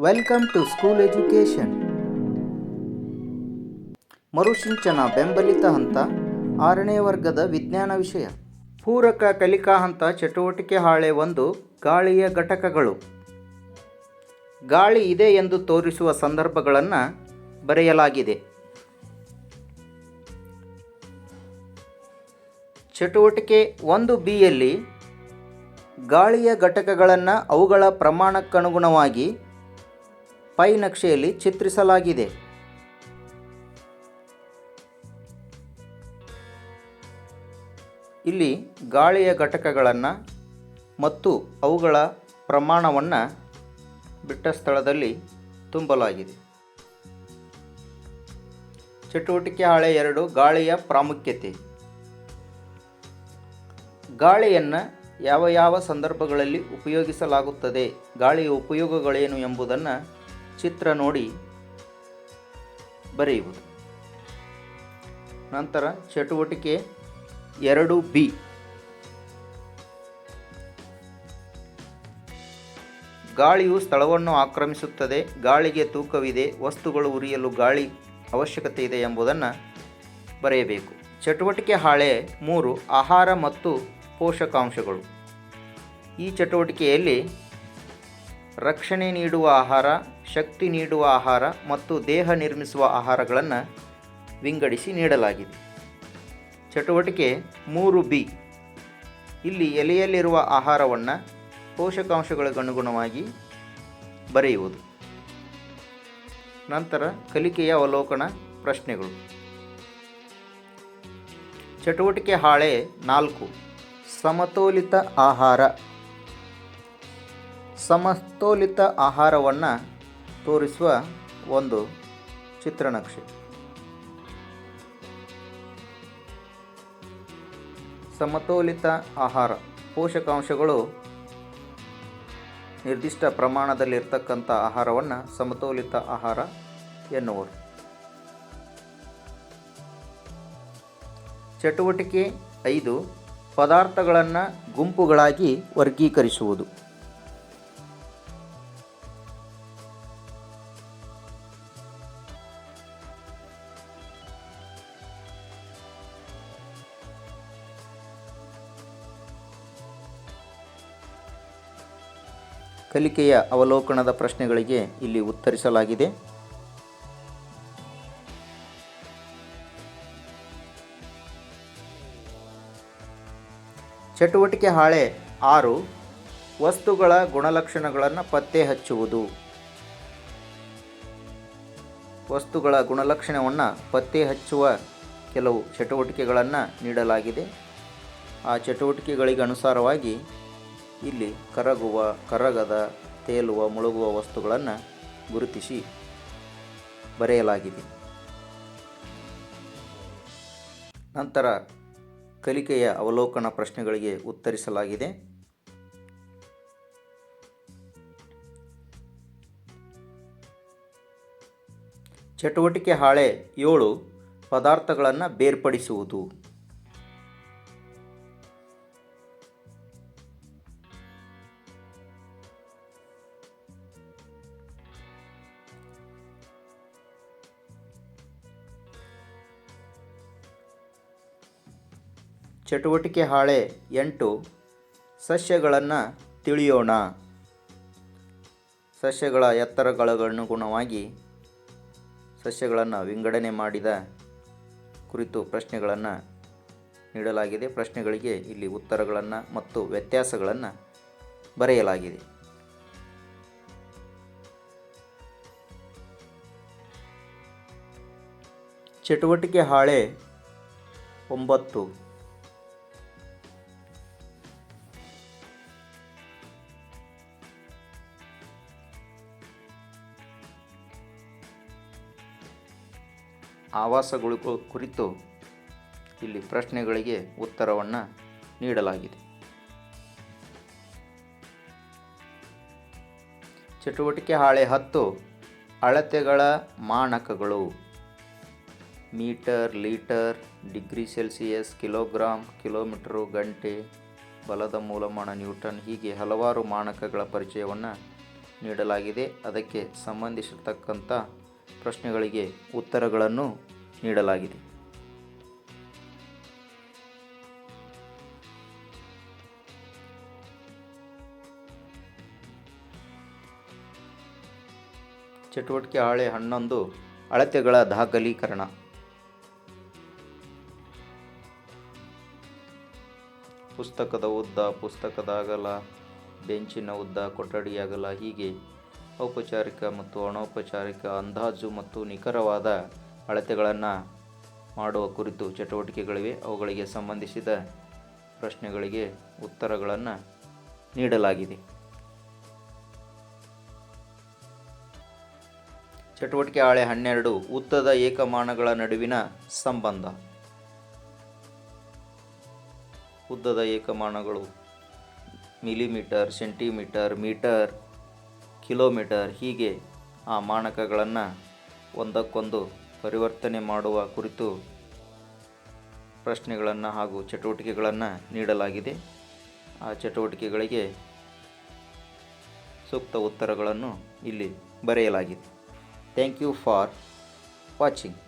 Welcome to school education ಮರುಸಿಂಚನ ಬೆಂಬಲಿತ ಹಂತ, ಆರನೇ ವರ್ಗದ ವಿಜ್ಞಾನ ವಿಷಯ. ಪೂರಕ ಕಲಿಕಾ ಹಂತ, ಚಟುವಟಿಕೆ ಹಾಳೆ ಒಂದು, ಗಾಳಿಯ ಘಟಕಗಳು. ಗಾಳಿ ಇದೆ ಎಂದು ತೋರಿಸುವ ಸಂದರ್ಭಗಳನ್ನು ಬರೆಯಲಾಗಿದೆ. ಚಟುವಟಿಕೆ ಒಂದು ಬಿಯಲ್ಲಿ ಗಾಳಿಯ ಘಟಕಗಳನ್ನು ಅವುಗಳ ಪ್ರಮಾಣಕ್ಕನುಗುಣವಾಗಿ ಪೈ ನಕ್ಷೆಯಲ್ಲಿ ಚಿತ್ರಿಸಲಾಗಿದೆ. ಇಲ್ಲಿ ಗಾಳಿಯ ಘಟಕಗಳನ್ನು ಮತ್ತು ಅವುಗಳ ಪ್ರಮಾಣವನ್ನು ಬಿಟ್ಟ ಸ್ಥಳದಲ್ಲಿ ತುಂಬಲಾಗಿದೆ. ಚಟುವಟಿಕೆ ಹಾಳೆ ಎರಡು, ಗಾಳಿಯ ಪ್ರಾಮುಖ್ಯತೆ. ಗಾಳಿಯನ್ನು ಯಾವ ಯಾವ ಸಂದರ್ಭಗಳಲ್ಲಿ ಉಪಯೋಗಿಸಲಾಗುತ್ತದೆ, ಗಾಳಿಯ ಉಪಯೋಗಗಳೇನು ಎಂಬುದನ್ನು ಚಿತ್ರ ನೋಡಿ ಬರೆಯುವುದು. ನಂತರ ಚಟುವಟಿಕೆ ಎರಡು ಬಿ. ಗಾಳಿಯು ಸ್ಥಳವನ್ನು ಆಕ್ರಮಿಸುತ್ತದೆ, ಗಾಳಿಗೆ ತೂಕವಿದೆ, ವಸ್ತುಗಳು ಉರಿಯಲು ಗಾಳಿ ಅವಶ್ಯಕತೆ ಇದೆ ಎಂಬುದನ್ನು ಬರೆಯಬೇಕು. ಚಟುವಟಿಕೆ ಹಾಳೆ ಮೂರು, ಆಹಾರ ಮತ್ತು ಪೋಷಕಾಂಶಗಳು. ಈ ಚಟುವಟಿಕೆಯಲ್ಲಿ ರಕ್ಷಣೆ ನೀಡುವ ಆಹಾರ ಶಕ್ತಿ ನೀಡುವ ಆಹಾರ ಮತ್ತು ದೇಹ ನಿರ್ಮಿಸುವ ಆಹಾರಗಳನ್ನು ವಿಂಗಡಿಸಿ ನೀಡಲಾಗಿದೆ. ಚಟುವಟಿಕೆ ಮೂರು ಬಿ. ಇಲ್ಲಿ ಎಲೆಯಲ್ಲಿರುವ ಆಹಾರವನ್ನು ಪೋಷಕಾಂಶಗಳಿಗನುಗುಣವಾಗಿ ಬರೆಯುವುದು. ನಂತರ ಕಲಿಕೆಯ ಅವಲೋಕನ ಪ್ರಶ್ನೆಗಳು. ಚಟುವಟಿಕೆ ಹಾಳೆ ನಾಲ್ಕು. ಸಮತೋಲಿತ ಆಹಾರ. ಸಮತೋಲಿತ ಆಹಾರವನ್ನು ತೋರಿಸುವ ಒಂದು ಚಿತ್ರನಕ್ಷೆ. ಸಮತೋಲಿತ ಆಹಾರ. ಪೋಷಕಾಂಶಗಳು ನಿರ್ದಿಷ್ಟ ಪ್ರಮಾಣದಲ್ಲಿರ್ತಕ್ಕಂಥ ಆಹಾರವನ್ನು ಸಮತೋಲಿತ ಆಹಾರ ಎನ್ನುವರು. ಚಟುವಟಿಕೆ ಐದು, ಪದಾರ್ಥಗಳನ್ನು ಗುಂಪುಗಳಾಗಿ ವರ್ಗೀಕರಿಸುವುದು. ಕಲಿಕೆಯ ಅವಲೋಕನದ ಪ್ರಶ್ನೆಗಳಿಗೆ ಇಲ್ಲಿ ಉತ್ತರಿಸಲಾಗಿದೆ. ಚಟುವಟಿಕೆ ಹಾಳೆ ಆರು, ವಸ್ತುಗಳ ಗುಣಲಕ್ಷಣಗಳನ್ನು ಪತ್ತೆ ಹಚ್ಚುವುದು. ವಸ್ತುಗಳ ಗುಣಲಕ್ಷಣವನ್ನು ಪತ್ತೆ ಹಚ್ಚುವ ಕೆಲವು ಚಟುವಟಿಕೆಗಳನ್ನು ನೀಡಲಾಗಿದೆ. ಆ ಚಟುವಟಿಕೆಗಳಿಗೆ ಅನುಸಾರವಾಗಿ ಇಲ್ಲಿ ಕರಗುವ, ಕರಗದ, ತೇಲುವ, ಮುಳುಗುವ ವಸ್ತುಗಳನ್ನು ಗುರುತಿಸಿ ಬರೆಯಲಾಗಿದೆ. ನಂತರ ಕಲಿಕೆಯ ಅವಲೋಕನ ಪ್ರಶ್ನೆಗಳಿಗೆ ಉತ್ತರಿಸಲಾಗಿದೆ. ಚಟುವಟಿಕೆ ಹಾಳೆ ಏಳು ಪದಾರ್ಥಗಳನ್ನು ಬೇರ್ಪಡಿಸುವುದು. ಚಟುವಟಿಕೆ ಹಾಳೆ ಎಂಟು ಸಸ್ಯಗಳನ್ನು ತಿಳಿಯೋಣ. ಸಸ್ಯಗಳ ಎತ್ತರಗಳನುಗುಣವಾಗಿ ಸಸ್ಯಗಳನ್ನು ವಿಂಗಡಣೆ ಮಾಡಿದ ಕುರಿತು ಪ್ರಶ್ನೆಗಳನ್ನು ನೀಡಲಾಗಿದೆ. ಪ್ರಶ್ನೆಗಳಿಗೆ ಇಲ್ಲಿ ಉತ್ತರಗಳನ್ನು ಮತ್ತು ವ್ಯತ್ಯಾಸಗಳನ್ನು ಬರೆಯಲಾಗಿದೆ. ಚಟುವಟಿಕೆ ಹಾಳೆ ಒಂಬತ್ತು ಆವಾಸಗಳು ಕುರಿತು ಇಲ್ಲಿ ಪ್ರಶ್ನೆಗಳಿಗೆ ಉತ್ತರವನ್ನು ನೀಡಲಾಗಿದೆ. ಚಟುವಟಿಕೆ ಹಾಳೆ ಹತ್ತು, ಅಳತೆಗಳ ಮಾನಕಗಳು. Metre, litre, degree Celsius kilogram kilometre, ಗಂಟೆ, ಬಲದ ಮೂಲಮಾನ ನ್ಯೂಟನ್ ಹೀಗೆ ಹಲವಾರು ಮಾನಕಗಳ ಪರಿಚಯವನ್ನು ನೀಡಲಾಗಿದೆ. ಅದಕ್ಕೆ ಸಂಬಂಧಿಸಿರ್ತಕ್ಕಂಥ ಪ್ರಶ್ನೆಗಳಿಗೆ ಉತ್ತರಗಳನ್ನು ನೀಡಲಾಗಿದೆ. ಚಟುವಟಿಕೆ ಹಾಳೆ ಹನ್ನೊಂದು, ಅಳತೆಗಳ ದಾಖಲೀಕರಣ. ಪುಸ್ತಕದ ಉದ್ದ ಪುಸ್ತಕದ ಅಗಲ ಬೆಂಚಿನ ಉದ್ದ, ಕೊಠಡಿಯಾಗಲ, ಹೀಗೆ ಔಪಚಾರಿಕ ಮತ್ತು ಅನೌಪಚಾರಿಕ ಅಂದಾಜು ಮತ್ತು ನಿಖರವಾದ ಅಳತೆಗಳನ್ನು ಮಾಡುವ ಕುರಿತು ಚಟುವಟಿಕೆಗಳಿವೆ. ಅವುಗಳಿಗೆ ಸಂಬಂಧಿಸಿದ ಪ್ರಶ್ನೆಗಳಿಗೆ ಉತ್ತರಗಳನ್ನು ನೀಡಲಾಗಿದೆ. ಚಟುವಟಿಕೆ ಹಾಳೆ ಹನ್ನೆರಡು, ಉದ್ದದ ಏಕಮಾನಗಳ ನಡುವಿನ ಸಂಬಂಧ. ಉದ್ದದ ಏಕಮಾನಗಳು ಮಿಲಿಮೀಟರ್, ಸೆಂಟಿಮೀಟರ್, ಮೀಟರ್ ಕಿಲೋಮೀಟರ್ ಹೀಗೆ ಆ ಮಾನಕಗಳನ್ನು ಒಂದಕ್ಕೊಂದು ಪರಿವರ್ತನೆ ಮಾಡುವ ಕುರಿತು ಪ್ರಶ್ನೆಗಳನ್ನು ಹಾಗೂ ಚಟುವಟಿಕೆಗಳನ್ನು ನೀಡಲಾಗಿದೆ. ಆ ಚಟುವಟಿಕೆಗಳಿಗೆ ಸೂಕ್ತ ಉತ್ತರಗಳನ್ನು ಇಲ್ಲಿ ಬರೆಯಲಾಗಿದೆ. Thank you for watching